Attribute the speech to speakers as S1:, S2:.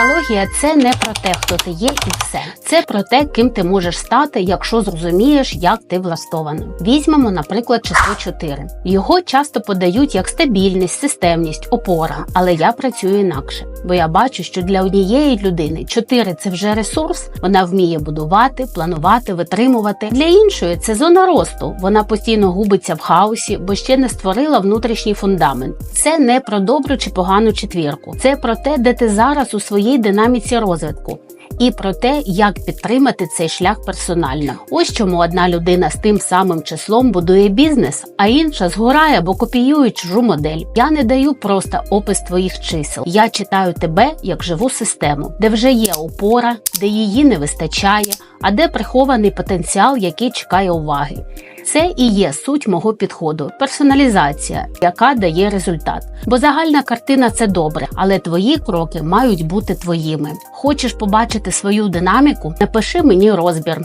S1: Нумерологія це не про те, хто ти є, і все. Це про те, ким ти можеш стати, якщо зрозумієш, як ти влаштований. Візьмемо, наприклад, число 4. Його часто подають як стабільність, системність, опора. Але я працюю інакше, бо я бачу, що для однієї людини 4 – це вже ресурс. Вона вміє будувати, планувати, витримувати. Для іншої це зона росту. Вона постійно губиться в хаосі, бо ще не створила внутрішній фундамент. Це не про добру чи погану четвірку. Це про те, де ти зараз у своїй динаміці розвитку. І про те, як підтримати цей шлях персонально. Ось чому одна людина з тим самим числом будує бізнес, а інша згорає або копіює чужу модель. Я не даю просто опис твоїх чисел. Я читаю тебе як живу систему, де вже є опора, де її не вистачає, а де прихований потенціал, який чекає уваги. Це і є суть мого підходу персоналізація, яка дає результат. Бо загальна картина це добре, але твої кроки мають бути твоїми. Хочеш побачити свою динаміку? Напиши мені розбір.